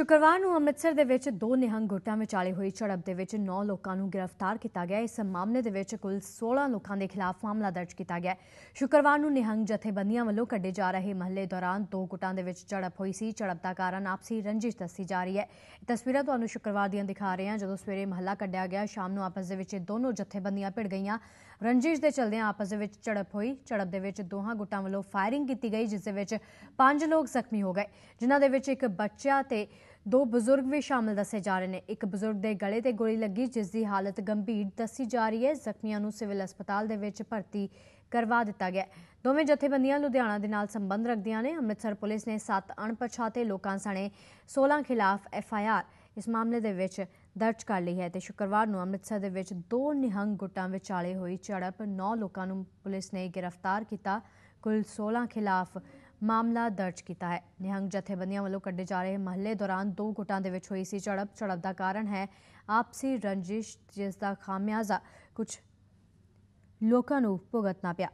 ਸ਼ੁੱਕਰਵਾਰ ਨੂੰ ਅੰਮ੍ਰਿਤਸਰ ਦੇ ਵਿੱਚ ਦੋ ਨਿਹੰਗ ਗੁੱਟਾਂ ਵਿਚਾਲੇ ਹੋਈ ਝੜਪ ਦੇ ਵਿੱਚ 9 ਲੋਕਾਂ ਨੂੰ ਗ੍ਰਿਫਤਾਰ ਕੀਤਾ ਗਿਆ। ਇਸ ਮਾਮਲੇ ਦੇ ਵਿੱਚ ਕੁੱਲ 16 ਲੋਕਾਂ ਦੇ ਖਿਲਾਫ ਮਾਮਲਾ ਦਰਜ ਕੀਤਾ ਗਿਆ। ਸ਼ੁੱਕਰਵਾਰ ਨੂੰ ਨਿਹੰਗ ਜਥੇਬੰਦੀਆਂ ਵੱਲੋਂ ਕੱਢੇ ਜਾ ਰਹੇ ਮਹੱਲੇ ਦੌਰਾਨ ਦੋ ਗੁੱਟਾਂ ਦੇ ਵਿੱਚ ਝੜਪ ਹੋਈ ਸੀ। ਝੜਪ ਦਾ ਕਾਰਨ ਆਪਸੀ ਰੰਜਿਸ਼ ਦੱਸੀ ਜਾ ਰਹੀ ਹੈ। ਇਹ ਤਸਵੀਰਾਂ ਤੁਹਾਨੂੰ ਸ਼ੁੱਕਰਵਾਰ ਦੀਆਂ ਦਿਖਾ ਰਹੇ ਹਾਂ। ਜਦੋਂ ਸਵੇਰੇ ਮਹੱਲਾ ਕੱਢਿਆ ਗਿਆ, ਸ਼ਾਮ ਨੂੰ ਆਪਸ ਦੇ ਵਿੱਚ ਦੋਨੋਂ ਜਥੇਬੰਦੀਆਂ ਭਿੜ ਗਈਆਂ। ਰੰਜਿਸ਼ ਦੇ ਚਲਦਿਆਂ ਆਪਸ ਦੇ ਵਿੱਚ ਝੜਪ ਹੋਈ। ਝੜਪ ਦੇ ਵਿੱਚ ਦੋਹਾਂ ਗੁੱਟਾਂ ਵੱਲੋਂ ਫਾਇਰਿੰਗ ਕੀਤੀ ਗਈ, ਜਿਸ ਦੇ ਵਿੱਚ ਪੰਜ ਲੋਕ ਜ਼ਖਮੀ ਹੋ ਗਏ। ਜਿਨ੍ਹਾਂ ਦੇ ਵਿੱਚ ਇੱਕ ਬੱਚਾ ਤੇ ਦੋ ਬਜ਼ੁਰਗ ਵੀ ਸ਼ਾਮਲ ਦੱਸੇ ਜਾ ਰਹੇ ਨੇ। ਇੱਕ ਬਜ਼ੁਰਗ ਦੇ ਗਲੇ ਤੇ ਗੋਲੀ ਲੱਗੀ, ਜਿਸ ਦੀ ਹਾਲਤ ਗੰਭੀਰ ਦੱਸੀ ਜਾ ਰਹੀ ਹੈ। ਜ਼ਖਮੀਆਂ ਨੂੰ ਸਿਵਲ ਹਸਪਤਾਲ ਦੇ ਵਿੱਚ ਭਰਤੀ ਕਰਵਾ ਦਿੱਤਾ ਗਿਆ ਦੋਵੇਂ ਜਥੇਬੰਦੀਆਂ ਲੁਧਿਆਣਾ ਦੇ ਨਾਲ ਸੰਬੰਧ ਰੱਖਦੀਆਂ ਨੇ। ਅੰਮ੍ਰਿਤਸਰ ਪੁਲਿਸ ਨੇ ਸੱਤ ਅਣਪਛਾਤੇ ਲੋਕਾਂ ਸਣੇ 16 ਖਿਲਾਫ ਐਫ ਆਈ ਆਰ ਇਸ ਮਾਮਲੇ ਦੇ ਵਿੱਚ ਦਰਜ ਕਰ ਲਈ ਹੈ ਤੇ ਸ਼ੁੱਕਰਵਾਰ ਨੂੰ ਅੰਮ੍ਰਿਤਸਰ ਦੇ ਵਿੱਚ ਦੋ ਨਿਹੰਗ ਗੁੱਟਾਂ ਵਿਚਾਲੇ ਹੋਈ ਝੜਪ 9 ਲੋਕਾਂ ਨੂੰ ਪੁਲਿਸ ਨੇ ਗ੍ਰਿਫਤਾਰ ਕੀਤਾ। ਕੁੱਲ 16 ਖਿਲਾਫ ਮਾਮਲਾ ਦਰਜ ਕੀਤਾ ਹੈ। ਨਿਹੰਗ ਜਥੇਬੰਦੀਆਂ ਵੱਲੋਂ ਕੱਢੇ ਜਾ ਰਹੇ ਮਹੱਲੇ ਦੌਰਾਨ ਦੋ ਗੁੱਟਾਂ ਦੇ ਵਿੱਚ ਹੋਈ ਸੀ ਝੜਪ। ਝੜਪ ਦਾ ਕਾਰਨ ਹੈ ਆਪਸੀ ਰੰਜਿਸ਼, ਜਿਸ ਦਾ ਖਾਮਿਆਜ਼ਾ ਕੁਝ ਲੋਕਾਂ ਨੂੰ ਭੁਗਤਣਾ ਪਿਆ।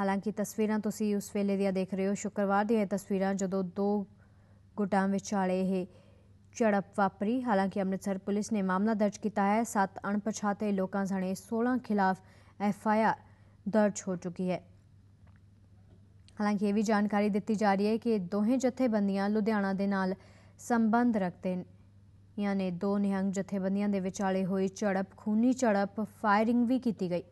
ਹਾਲਾਂਕਿ ਤਸਵੀਰਾਂ ਤੁਸੀਂ ਉਸ ਵੇਲੇ ਦੀਆਂ ਦੇਖ ਰਹੇ ਹੋ। ਸ਼ੁੱਕਰਵਾਰ ਦੀਆਂ ਇਹ ਤਸਵੀਰਾਂ ਜਦੋਂ ਦੋ ਗੁੱਟਾਂ ਵਿਚਾਲੇ ਇਹ ਝੜਪ ਵਾਪਰੀ, ਹਾਲਾਂਕਿ ਅੰਮ੍ਰਿਤਸਰ ਪੁਲਿਸ ਨੇ ਮਾਮਲਾ ਦਰਜ ਕੀਤਾ ਹੈ। ਸੱਤ ਅਣਪਛਾਤੇ ਲੋਕਾਂ ਸਣੇ 16 ਖਿਲਾਫ ਐਫ ਆਈ ਆਰ ਦਰਜ ਹੋ ਚੁੱਕੀ ਹੈ। ਹਾਲਾਂਕਿ ਇਹ ਵੀ ਜਾਣਕਾਰੀ ਦਿੱਤੀ ਜਾ ਰਹੀ ਹੈ ਕਿ ਦੋਹੇ ਜਥੇਬੰਦੀਆਂ ਲੁਧਿਆਣਾ ਦੇ ਨਾਲ ਸੰਬੰਧ ਰੱਖਦੇ ਨੇ। ਯਾਨੀ ਦੋ ਨਿਹੰਗ ਜਥੇਬੰਦੀਆਂ ਦੇ ਵਿਚਾਲੇ ਹੋਈ ਝੜਪ, ਖੂਨੀ ਝੜਪ, ਫਾਇਰਿੰਗ ਵੀ ਕੀਤੀ ਗਈ।